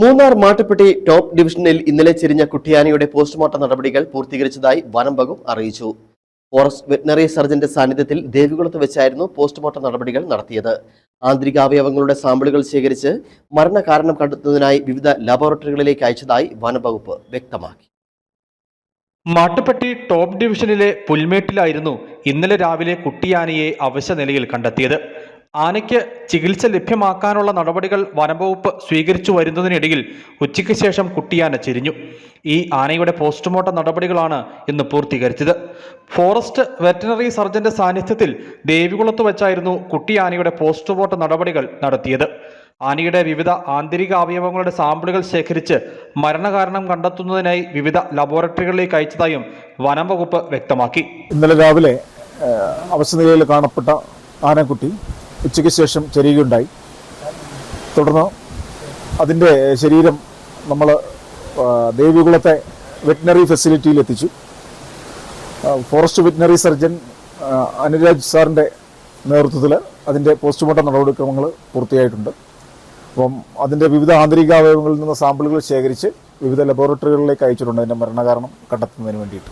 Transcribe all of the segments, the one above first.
Munnar Mattupetty top ഡിവിഷനിൽ ഇന്നലെ ചെരിഞ്ഞ കുട്ടിയാനയുടെ പോസ്റ്റ്മോർട്ടം നടപടികൾ പൂർത്തീകരിച്ചതായി വനം വകുപ്പ് അറിയിച്ചു. ഫോറസ്റ്റ് വെറ്റിനറി സർജന്റെ സാന്നിധ്യത്തിൽ ദേവികുളത്ത് വെച്ചായിരുന്നു പോസ്റ്റ്മോർട്ടം നടപടികൾ നടത്തിയത്. ആന്തരികാവയവങ്ങളുടെ സാമ്പിളുകൾ ശേഖരിച്ച് മരണകാരണം കണ്ടെത്തുന്നതിനായി വിവിധ ലബോറട്ടറികളിലേക്ക് അയച്ചതായി വനം വകുപ്പ് വ്യക്തമാക്കി. മാട്ടുപ്പെട്ടി ടോപ്പ് ഡിവിഷനിലെ പുൽമേട്ടിലായിരുന്നു ഇന്നലെ രാവിലെ കുട്ടിയാനയെ അവശ നിലയിൽ കണ്ടെത്തിയത്. ആനയ്ക്ക് ചികിത്സ ലഭ്യമാക്കാനുള്ള നടപടികൾ വനംവകുപ്പ് സ്വീകരിച്ചു വരുന്നതിനിടയിൽ ഉച്ചയ്ക്ക് ശേഷം കുട്ടിയാന ചെരിഞ്ഞു. ഈ ആനയുടെ പോസ്റ്റ്മോർട്ടം നടപടികളാണ് ഇന്ന് പൂർത്തീകരിച്ചത്. ഫോറസ്റ്റ് വെറ്ററിനറി സർജന്റെ സാന്നിധ്യത്തിൽ ദേവികുളത്ത് വെച്ചായിരുന്നു കുട്ടിയാനയുടെ പോസ്റ്റ്മോർട്ടം നടപടികൾ നടത്തിയത്. ആനയുടെ വിവിധ ആന്തരിക അവയവങ്ങളുടെ സാമ്പിളുകൾ ശേഖരിച്ച് മരണകാരണം കണ്ടെത്തുന്നതിനായി വിവിധ ലബോറട്ടറികളിലേക്ക് അയച്ചതായും വനം വകുപ്പ് വ്യക്തമാക്കി. ഇന്നലെ രാവിലെ അവശനിലയിൽ കാണപ്പെട്ട ആനക്കുട്ടി ഉച്ചയ്ക്ക് ശേഷം ചെരിയുകയുണ്ടായി. തുടർന്ന് അതിന്റെ ശരീരം നമ്മൾ ദേവികുളത്തെ വെറ്റിനറി ഫെസിലിറ്റിയിൽ എത്തിച്ചു. ഫോറസ്റ്റ് വെറ്റിനറി സർജൻ അനുരാജ് സാറിന്റെ നേതൃത്വത്തിൽ അതിന്റെ പോസ്റ്റ്മോർട്ടം നടപടിക്രമങ്ങൾ പൂർത്തിയായിട്ടുണ്ട്. അപ്പം അതിന്റെ വിവിധ ആന്തരികാവയവങ്ങളിൽ നിന്ന് സാമ്പിളുകൾ ശേഖരിച്ച് വിവിധ ലബോറട്ടറികളിലേക്ക് അയച്ചിട്ടുണ്ട്. അതിന്റെ മരണകാരണം കണ്ടെത്തുന്നതിന് വേണ്ടിയിട്ട്.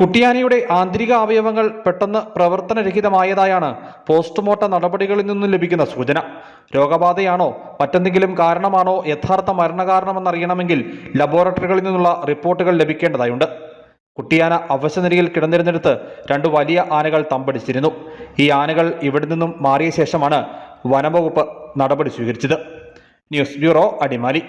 കുട്ടിയാനയുടെ ആന്തരിക അവയവങ്ങൾ പെട്ടെന്ന് പ്രവർത്തനരഹിതമായതായാണ് പോസ്റ്റ്മോർട്ടം നടപടികളിൽ നിന്നും ലഭിക്കുന്ന സൂചന. രോഗബാധയാണോ മറ്റെന്തെങ്കിലും കാരണമാണോ യഥാർത്ഥ മരണകാരണമെന്നറിയണമെങ്കിൽ ലബോറട്ടറികളിൽ നിന്നുള്ള റിപ്പോർട്ടുകൾ ലഭിക്കേണ്ടതായുണ്ട്. കുട്ടിയാന അവശനിലയിൽ കിടന്നിരുന്നിടത്ത് രണ്ട് വലിയ ആനകൾ തമ്പടിച്ചിരുന്നു. ഈ ആനകൾ ഇവിടെ നിന്നും മാറിയ ശേഷമാണ് വനംവകുപ്പ് നടപടി സ്വീകരിച്ചത്. News bureau Adimali.